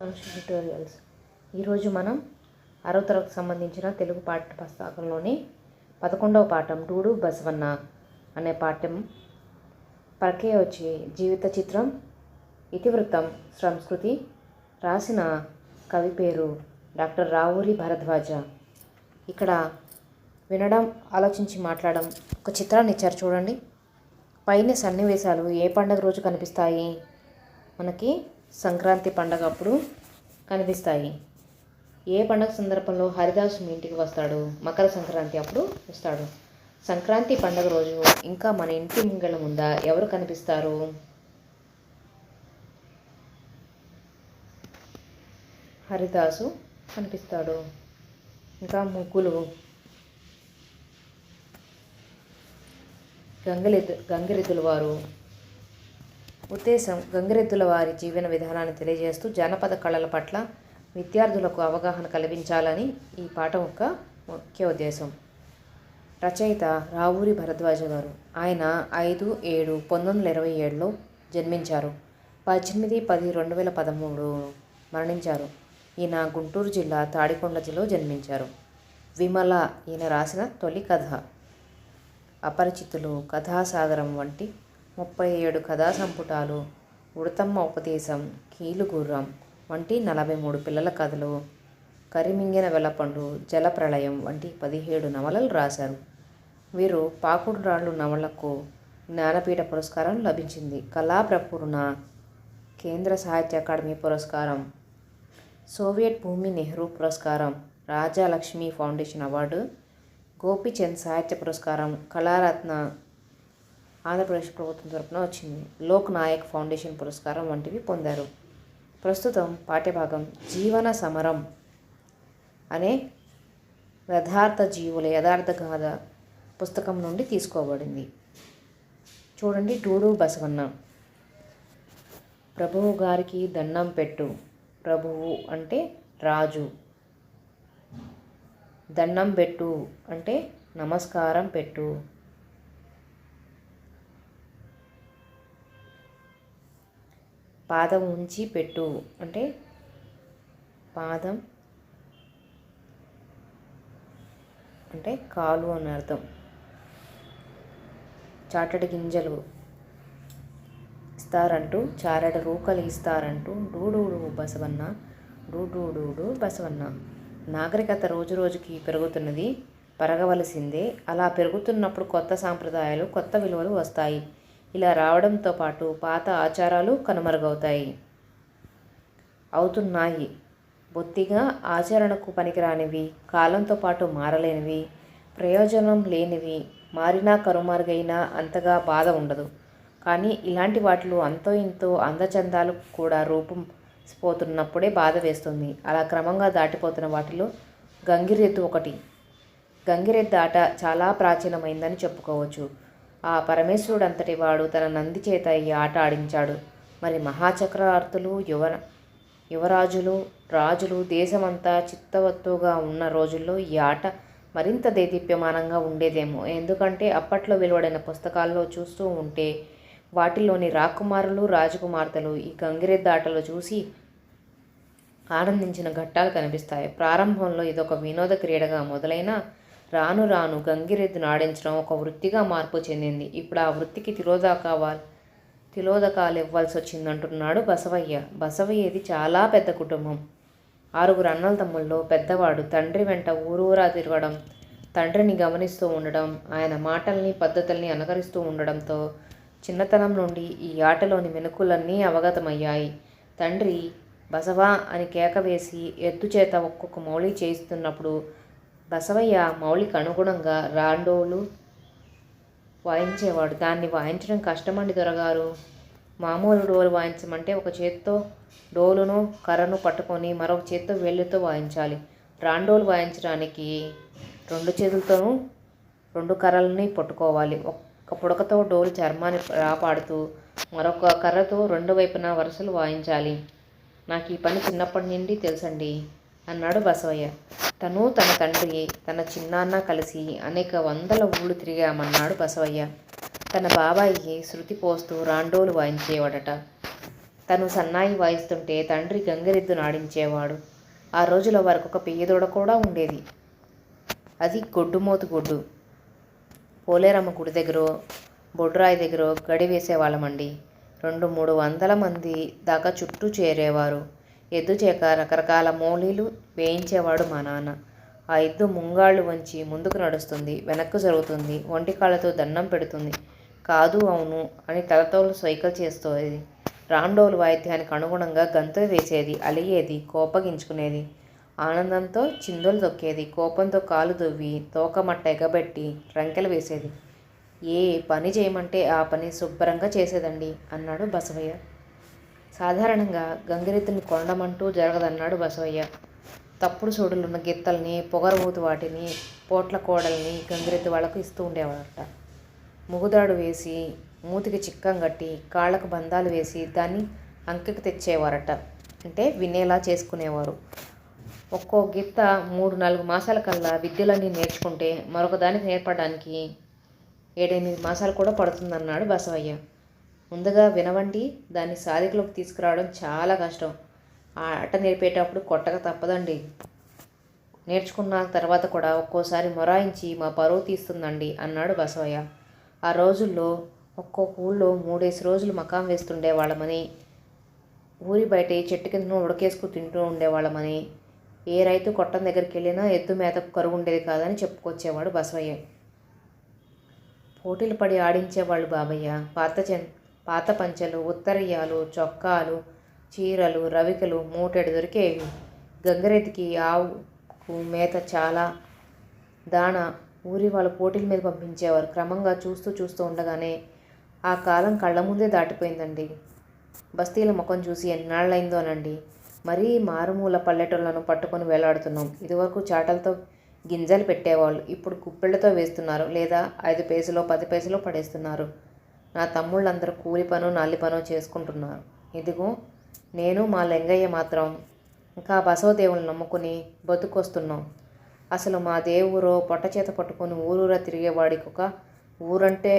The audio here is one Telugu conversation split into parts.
ట్యూటోరియల్స్. ఈరోజు మనం ఆరో తరగతికి సంబంధించిన తెలుగు పాఠ్య పుస్తకంలోని పదకొండవ పాఠం డూడు బసవన్న అనే పాఠ్యం ప్రక్రియ వచ్చి జీవిత చిత్రం ఇతివృత్తం సంస్కృతి రాసిన కవి పేరు డాక్టర్ రావూరి భరద్వాజ. ఇక్కడ వినడం ఆలోచించి మాట్లాడడం ఒక చిత్రాన్ని ఇచ్చారు చూడండి. పైన సన్నివేశాలు ఏ పండగ రోజు కనిపిస్తాయి? మనకి సంక్రాంతి పండగ అప్పుడు కనిపిస్తాయి. ఏ పండగ సందర్భంలో హరిదాసు మీ ఇంటికి వస్తాడు? మకర సంక్రాంతి అప్పుడు వస్తాడు. సంక్రాంతి పండగ రోజు ఇంకా మన ఇంటి ముంగళ ముందా ఎవరు కనిపిస్తారు? హరిదాసు కనిపిస్తాడు. ఇంకా ముగ్గులు. గంగరెద్దు గంగిరెద్దుల వారు ఉద్దేశం గంగిరెద్దుల వారి జీవన విధానాన్ని తెలియజేస్తూ జానపద కళల పట్ల విద్యార్థులకు అవగాహన కల్పించాలని ఈ పాఠం యొక్క ముఖ్య ఉద్దేశం. రచయిత రావూరి భరద్వాజ గారు ఆయన ఐదు ఏడు పంతొమ్మిది వందల ఇరవై ఏడులో జన్మించారు. పద్దెనిమిది పది రెండు వేల పదమూడు మరణించారు. ఈయన గుంటూరు జిల్లా తాడికొండ జిల్లాలో జన్మించారు. విమల ఈయన రాసిన తొలి కథ. అపరిచితులు కథాసాగరం వంటి ముప్పై ఏడు కథా సంపుటాలు. ఉడతమ్మ ఉపదేశం. కీలుగుర్రం. వంటి నలభై మూడు పిల్లల కథలు. కరిమింగిన వెలపండు జలప్రళయం వంటి పదిహేడు నవలలు రాశారు. వీరు పాకుడు రాళ్ళు నవలకు జ్ఞానపీఠ పురస్కారం లభించింది. కళా ప్రపూర్ణ కేంద్ర సాహిత్య అకాడమీ పురస్కారం సోవియట్ భూమి నెహ్రూ పురస్కారం రాజాలక్ష్మి ఫౌండేషన్ అవార్డు గోపీచంద్ సాహిత్య పురస్కారం కళారత్న ఆంధ్రప్రదేశ్ ప్రభుత్వం తరపున వచ్చింది. లోక్ నాయక్ ఫౌండేషన్ పురస్కారం వంటివి పొందారు. ప్రస్తుతం పాఠ్యభాగం జీవన సమరం అనే యథార్థ జీవుల యథార్థ గాథ పుస్తకం నుండి తీసుకోబడింది. చూడండి టూరు బసవన్న. ప్రభువు గారికి దండం పెట్టు. ప్రభువు అంటే రాజు. దండం పెట్టు అంటే నమస్కారం పెట్టు. పాదం ఉంచి పెట్టు. అంటే పాదం అంటే కాలు అని అర్థం. చాటడి గింజలు ఇస్తారంటూ చారడ రూకలు ఇస్తారంటూ డూడూడు బసవన్న డూడూడు బసవన్న. నాగరికత రోజు రోజుకి పెరుగుతున్నది పెరగవలసిందే. అలా పెరుగుతున్నప్పుడు కొత్త సాంప్రదాయాలు కొత్త విలువలు వస్తాయి. ఇలా రావడంతో పాటు పాత ఆచారాలు కనుమరుగవుతాయి. అవుతున్నాయి. బొత్తిగా ఆచరణకు పనికిరానివి కాలంతో పాటు మారలేనివి ప్రయోజనం లేనివి మారినా కనుమరుగైనా అంతగా బాధ ఉండదు. కానీ ఇలాంటి వాటిలో అంతో ఇంతో అందచందాలు కూడా రూపం పోతున్నప్పుడే బాధ వేస్తుంది. అలా క్రమంగా దాటిపోతున్న వాటిలో గంగిరెద్దు ఒకటి. గంగిరెద్దు ఆట చాలా ప్రాచీనమైందని చెప్పుకోవచ్చు. ఆ పరమేశ్వరుడు అంతటి వాడు తన నంది చేత ఈ ఆట ఆడించాడు. మరి మహాచక్రవర్తులు యువ యువరాజులు రాజులు దేశమంతా చిత్తవత్తుగా ఉన్న రోజుల్లో ఈ ఆట మరింత దేదీప్యమానంగా ఉండేదేమో. ఎందుకంటే అప్పట్లో వెలువడిన పుస్తకాల్లో చూస్తూ ఉంటే వాటిలోని రాకుమారులు రాజకుమార్తెలు ఈ గంగిరెద్ద ఆటలు చూసి ఆనందించిన ఘట్టాలు కనిపిస్తాయి. ప్రారంభంలో ఇదొక వినోద క్రీడగా మొదలైన రాను రాను గంగిరెద్దును ఆడించడం ఒక వృత్తిగా మార్పు చెందింది. ఇప్పుడు ఆ వృత్తికి తిరోదాకావాలి తిలోదకాలు ఇవ్వాల్సి వచ్చిందంటున్నాడు బసవయ్య. బసవయ్యది చాలా పెద్ద కుటుంబం. ఆరుగురు అన్నల తమ్ముళ్ళు పెద్దవాడు తండ్రి వెంట ఊరూరా తిరగడం తండ్రిని గమనిస్తూ ఉండడం ఆయన మాటల్ని పద్ధతుల్ని అనుకరిస్తూ ఉండడంతో చిన్నతనం నుండి ఈ ఆటలోని మెనుకులన్నీ అవగతమయ్యాయి. తండ్రి బసవా అని కేక వేసి ఎద్దు చేత ఒక్కొక్క మౌళి చేయిస్తున్నప్పుడు బసవయ్య మౌలిక అనుగుణంగా రాండోలు వాయించేవాడు. దాన్ని వాయించడం కష్టమండి దొరగారు. మామూలు డోలు వాయించమంటే ఒక చేత్తో డోలును కర్రను పట్టుకొని మరొక చేత్తో వేళ్ళతో వాయించాలి. రాండోలు వాయించడానికి రెండు చేతులతోనూ రెండు కర్రలని పట్టుకోవాలి. ఒక్క పుడకతో డోలు చర్మాన్ని రాపాడుతూ మరొక కర్రతో రెండు వైపున వరుసలు వాయించాలి. నాకు ఈ పని చిన్నప్పటి నుండి తెలుసండి అన్నాడు బసవయ్య. తను తన తండ్రి తన చిన్నాన్న కలిసి అనేక వందల ఊళ్ళు తిరిగామన్నాడు బసవయ్య. తన బాబాయికి శృతి పోస్తూ రాండోలు వాయించేవాడట. తను సన్నాయి వాయిస్తుంటే తండ్రి గంగరెద్దు నాడించేవాడు. ఆ రోజుల వారికి ఒక పేదోడ కూడా ఉండేది. అది గొడ్డుమోతు గొడ్డు. పోలేరమ్మ గుడి దగ్గర బొడ్రాయి దగ్గర గడి వేసేవాళ్ళమండి. రెండు మూడు వందల మంది దాకా చుట్టూ చేరేవారు. ఎద్దు చేక రకరకాల మూలీలు వేయించేవాడు మా నాన్న. ఆ ఎద్దు ముంగాళ్ళు వంచి ముందుకు నడుస్తుంది వెనక్కు జరుగుతుంది ఒంటి కాళ్ళతో దండం పెడుతుంది. కాదు అవును అని తలతోలు సైకిల్ చేస్తుంది. రాండోలు వాయిద్యానికి అనుగుణంగా గంతులు వేసేది అలిగేది కోపగించుకునేది. ఆనందంతో చిందులు తొక్కేది కోపంతో కాలు దువ్వి తోకమట్ట ఎగబెట్టి రంకెలు వేసేది. ఏ పని చేయమంటే ఆ పని శుభ్రంగా చేసేదండి అన్నాడు బసవయ్య. సాధారణంగా గంగిరెద్దుని కొనడమంటూ జరగదన్నాడు బసవయ్య. తప్పుడు సోడులున్న గిత్తల్ని పొగరబోతు వాటిని పోట్ల కోడల్ని గంగిరెద్దు వాళ్ళకు ఇస్తూ ఉండేవాడట. ముగుదాడు వేసి మూతికి చిక్కం కట్టి కాళ్ళకు బంధాలు వేసి దాన్ని అంకెకు తెచ్చేవారట. అంటే వినేలా చేసుకునేవారు. ఒక్కో గిత్త మూడు నాలుగు మాసాల కల్లా విద్యలన్నీ నేర్చుకుంటే మరొక దానికి నేర్పడానికి ఏడెనిమిది మాసాలు కూడా పడుతుందన్నాడు బసవయ్య. ముందుగా వినవండి దాన్ని సాధికలోకి తీసుకురావడం చాలా కష్టం. ఆ ఆట నేర్పేటప్పుడు కొట్టక తప్పదండి. నేర్చుకున్న తర్వాత కూడా ఒక్కోసారి మొరాయించి మా పరువు తీస్తుందండి అన్నాడు బసవయ్య. ఆ రోజుల్లో ఒక్కొక్క ఊళ్ళో మూడేసి రోజులు మకాం వేస్తుండేవాళ్ళమని ఊరి బయట చెట్టు కింద ఉడకేసుకు తింటూ ఉండేవాళ్ళమని ఏ రైతు కొట్టం దగ్గరికి వెళ్ళినా ఎద్దు మేతకు కరువు ఉండేది కాదని చెప్పుకొచ్చేవాడు బసవయ్య. పోటీలు పడి ఆడించేవాళ్ళు బాబయ్య. పాత చెన్ పాత పంచెలు ఉత్తరీయాలు చొక్కాలు చీరలు రవికలు మూటెడు దొరికేవి. గంగరెతికి ఆవుకు మేత చాలా. దాణ ఊరి వాళ్ళ పోటీల మీద పంపించేవారు. క్రమంగా చూస్తూ చూస్తూ ఉండగానే ఆ కాలం కళ్ళ ముందే దాటిపోయిందండి. బస్తీల ముఖం చూసి ఎన్నాళ్ళైందోనండి మరీ మారుమూల పల్లెటూళ్ళను పట్టుకొని వేలాడుతున్నాం. ఇదివరకు చాటలతో గింజలు పెట్టేవాళ్ళు. ఇప్పుడు గుప్పెళ్ళతో వేస్తున్నారు. లేదా ఐదు పేసులో పది పేసులో పడేస్తున్నారు. నా తమ్ముళ్ళందరూ కూలి పను నల్లి పను చేసుకుంటున్నారు. ఇదిగో నేను మా లింగయ్య మాత్రం ఇంకా బసవదేవుని నమ్ముకుని బతుకొస్తున్నాం. అసలు మా దేవురో పొట్ట చేత పట్టుకొని ఊరూరా తిరిగేవాడికి ఒక ఊరంటే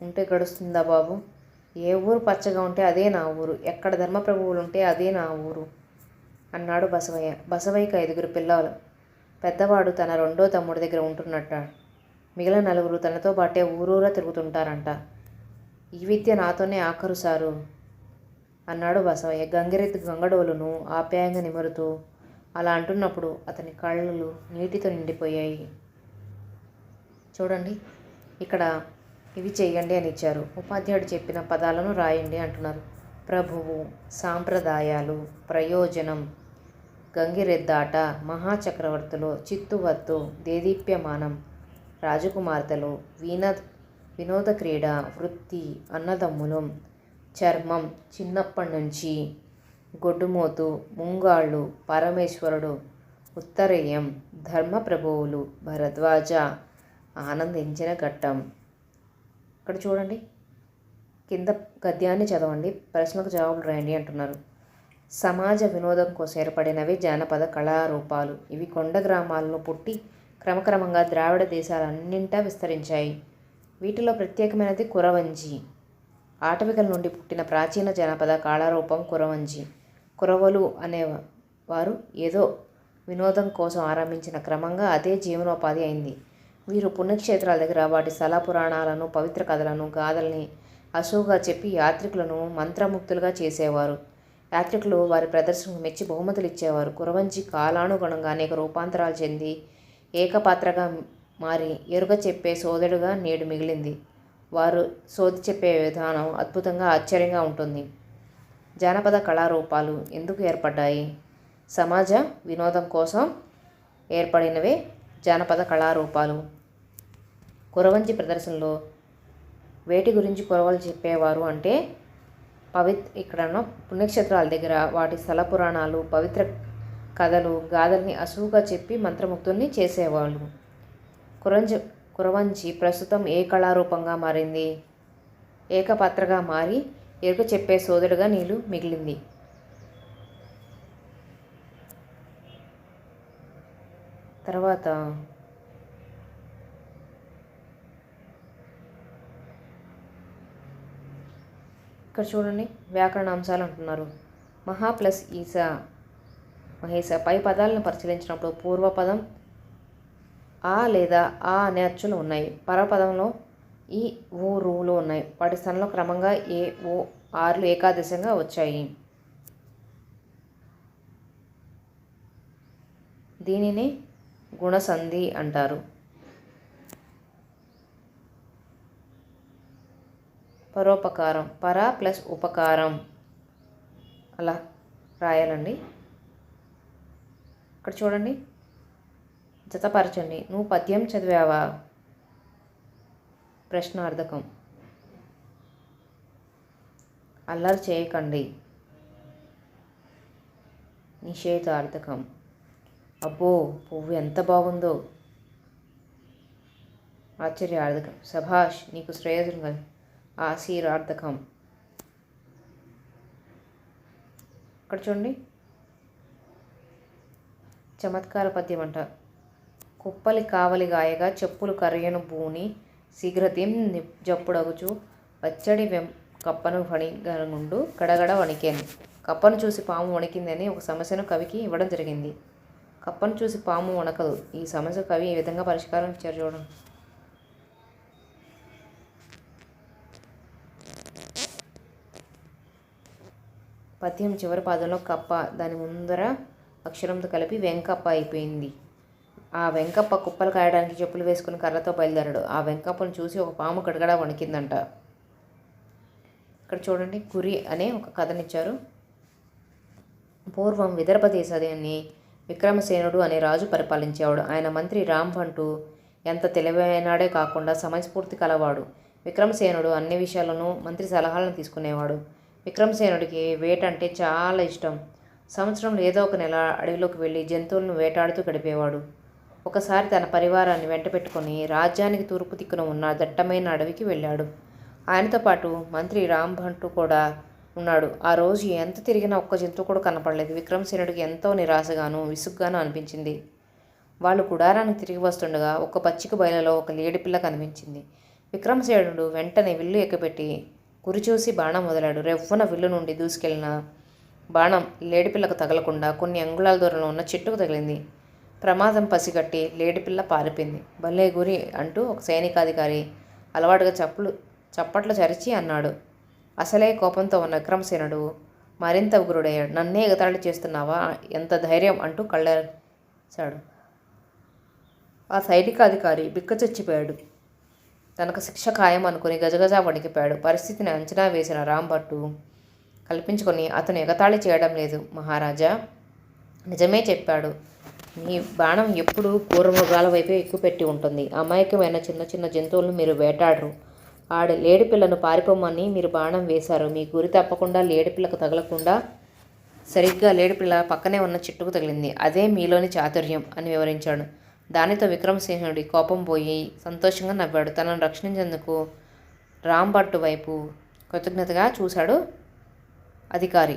ఉంటే గడుస్తుందా బాబు? ఏ ఊరు పచ్చగా ఉంటే అదే నా ఊరు. ఎక్కడ ధర్మప్రభువులు ఉంటే అదే నా ఊరు అన్నాడు బసవయ్య. బసవయ్యకి ఐదుగురు పిల్లలు. పెద్దవాడు తన రెండో తమ్ముడి దగ్గర ఉంటున్నట్ట మిగిలిన నలుగురు తనతో పాటే ఊరూరా తిరుగుతుంటారంట. ఈ విద్య నాతోనే ఆఖరు సారు అన్నాడు బసవయ్య. గంగిరెద్దు గంగడోలును ఆప్యాయంగా నిమురుతూ అలా అంటున్నప్పుడు అతని కళ్ళు నీటితో నిండిపోయాయి. చూడండి ఇక్కడ ఇవి చేయండి అని ఇచ్చారు. ఉపాధ్యాయుడు చెప్పిన పదాలను రాయండి అంటున్నారు. ప్రభువు సాంప్రదాయాలు ప్రయోజనం గంగిరెద్దాట మహాచక్రవర్తులు చిత్తువత్తు దేదీప్యమానం రాజకుమార్తెలు వీణ వినోద క్రీడ వృత్తి అన్నదమ్ములు చర్మం చిన్నప్పటి నుంచి గొడ్డుమోతు ముంగాళ్ళు పరమేశ్వరుడు ఉత్తరేయం ధర్మప్రభువులు భరద్వాజ ఆనందించిన ఘట్టం. ఇక్కడ చూడండి. కింద గద్యాన్ని చదవండి. ప్రశ్నకు జవాబులు రాయండి అంటున్నారు. సమాజ వినోదం కోసం ఏర్పడినవి జానపద కళారూపాలు. ఇవి కొండ గ్రామాలను పుట్టి క్రమక్రమంగా ద్రావిడ దేశాలన్నింటా విస్తరించాయి. వీటిలో ప్రత్యేకమైనది కురవంజి. ఆటవికల నుండి పుట్టిన ప్రాచీన జానపద కాళారూపం కురవంజి. కురవలు అనే వారు ఏదో వినోదం కోసం ఆరంభించిన క్రమంగా అదే జీవనోపాధి అయింది. వీరు పుణ్యక్షేత్రాల దగ్గర వాటి స్థల పురాణాలను పవిత్ర కథలను గాథల్ని అసువుగా చెప్పి యాత్రికులను మంత్రముక్తులుగా చేసేవారు. యాత్రికులు వారి ప్రదర్శనకు మెచ్చి బహుమతులు ఇచ్చేవారు. కురవంజి కాలానుగుణంగా అనేక రూపాంతరాలు చెంది ఏకపాత్రగా మారి ఎరుగ చెప్పే సోదరుడుగా నేడు మిగిలింది. వారు సోది చెప్పే విధానం అద్భుతంగా ఆశ్చర్యంగా ఉంటుంది. జానపద కళారూపాలు ఎందుకు ఏర్పడ్డాయి? సమాజ వినోదం కోసం ఏర్పడినవే జానపద కళారూపాలు. కురవంచి ప్రదర్శనలో వేటి గురించి కురవలు చెప్పేవారు అంటే పవిత్ ఇక్కడ పుణ్యక్షేత్రాల దగ్గర వాటి స్థల పురాణాలు పవిత్ర కథలు గాథల్ని అసువుగా చెప్పి మంత్రముక్తుల్ని చేసేవాళ్ళు. కురంజ కురవంచి ప్రస్తుతం ఏ కళారూపంగా మారింది? ఏకపాత్రగా మారి ఎరుక చెప్పే సోదరుగా నీళ్ళు మిగిలింది. తర్వాత ఇక్కడ చూడండి వ్యాకరణ అంశాలు అంటున్నారు. మహా ప్లస్ ఈసా మహేశ పై పదాలను పరిశీలించినప్పుడు పూర్వపదం ఆ లేదా ఆ అనే అచ్చులు ఉన్నాయి. పరపదంలో ఈ ఓ రూలు ఉన్నాయి. వాటి స్థానంలో క్రమంగా ఏ ఓ ఆర్లు ఏకాదశంగా వచ్చాయి. దీనిని గుణసంధి అంటారు. పరోపకారం. పర ప్లస్ ఉపకారం. అలా రాయాలండి. ఇక్కడ చూడండి. జతపరచండి నువ్వు పద్యం చదివావా? ప్రశ్నార్థకం. అల్లరి చేయకండి. నిషేధార్థకం. అబ్బో పువ్వు ఎంత బాగుందో. ఆశ్చర్యార్థకం. సభాష్ నీకు శ్రేయస్సు కలి ఆశీర్వార్థకం ఇక్కడ చూడండి. చమత్కార పద్యం అంట కుప్పలి కావలి గాయగా చెప్పులు కరియను భూని శీఘ్రతీం జప్పుడగుచు పచ్చడి వెం కప్పను వణిగనుండు గడగడ వణికేను. కప్పను చూసి పాము వణికిందని ఒక సమస్యను కవికి ఇవ్వడం జరిగింది. కప్పను చూసి పాము వణకదు. ఈ సమస్య కవి ఈ విధంగా పరిష్కారం ఇచ్చారు చూడండి. పద్యం చివరి పాదంలో కప్ప దాని ముందర అక్షరంతో కలిపి వెంకప్ప అయిపోయింది. ఆ వెంకప్ప కుప్పలు కాయడానికి చెప్పులు వేసుకుని కర్రతో బయలుదేరాడు. ఆ వెంకప్పను చూసి ఒక పాము గడగడ వణికిందంట. ఇక్కడ చూడండి గురి అనే ఒక కథనిచ్చారు. పూర్వం విదర్భ దేశాన్ని విక్రమసేనుడు అనే రాజు పరిపాలించేవాడు. ఆయన మంత్రి రామ్ అంటూ ఎంత తెలివైనాడే కాకుండా సమయస్ఫూర్తి కలవాడు. విక్రమసేనుడు అన్ని విషయాలను మంత్రి సలహాలను తీసుకునేవాడు. విక్రమసేనుడికి వేట అంటే చాలా ఇష్టం. సంవత్సరంలో ఏదో ఒక నెల అడవిలోకి వెళ్ళి జంతువులను వేటాడుతూ గడిపేవాడు. ఒకసారి తన పరివారాన్ని వెంటపెట్టుకుని రాజ్యానికి తూర్పు దిక్కున ఉన్న దట్టమైన అడవికి వెళ్ళాడు. ఆయనతో పాటు మంత్రి రామ్ భంటు కూడా ఉన్నాడు. ఆ రోజు ఎంత తిరిగినా ఒక్క జంతువు కూడా కనపడలేదు. విక్రమసేనుడికి ఎంతో నిరాశగాను విసుగ్గాను అనిపించింది. వాళ్ళు గుడారానికి తిరిగి వస్తుండగా ఒక పచ్చిక బయలలో ఒక లేడిపిల్ల కనిపించింది. విక్రమసేనుడు వెంటనే విల్లు ఎక్కబెట్టి గురి చూసి బాణం వదిలాడు. రెవ్వన విల్లు నుండి దూసుకెళ్ళిన బాణం లేడిపిల్లకు తగలకుండా కొన్ని అంగుళాల దూరంలో ఉన్న చెట్టుకు తగిలింది. ప్రమాదం పసిగట్టి లేడిపిల్ల పారిపోయింది. భలే గురి అంటూ ఒక సైనికాధికారి అలవాటుగా చప్పులు చప్పట్లు చరిచి అన్నాడు. అసలే కోపంతో ఉన్న విక్రమసేనుడు మరింత ఉగ్రుడయ్యాడు నన్నే ఎగతాళి చేస్తున్నావా? ఎంత ధైర్యం అంటూ కళ్ళేశాడు ఆ సైనికాధికారి బిక్కచొచ్చిపోయాడు తనకు శిక్ష ఖాయం అనుకుని గజగజ వణికిపోయాడు. పరిస్థితిని అంచనా వేసిన రాంభట్టు కల్పించుకొని అతను ఎగతాళి చేయడం లేదు. మహారాజా నిజమే చెప్పాడు. మీ బాణం ఎప్పుడు కూరమృగాల వైపే ఎక్కువ పెట్టి ఉంటుంది. అమాయకమైన చిన్న చిన్న జంతువులను మీరు వేటాడరు. ఆడ లేడిపిల్లను పారిపోమని మీరు బాణం వేశారు. మీ గురి తప్పకుండా లేడిపిల్లకు తగలకుండా సరిగ్గా లేడిపిల్ల పక్కనే ఉన్న చెట్టుకు తగిలింది. అదే మీలోని చాతుర్యం అని వివరించాడు. దానితో విక్రమసింహుడి కోపం పోయి సంతోషంగా నవ్వాడు. తనను రక్షించేందుకు రాంభట్టు వైపు కృతజ్ఞతగా చూశాడు అధికారి.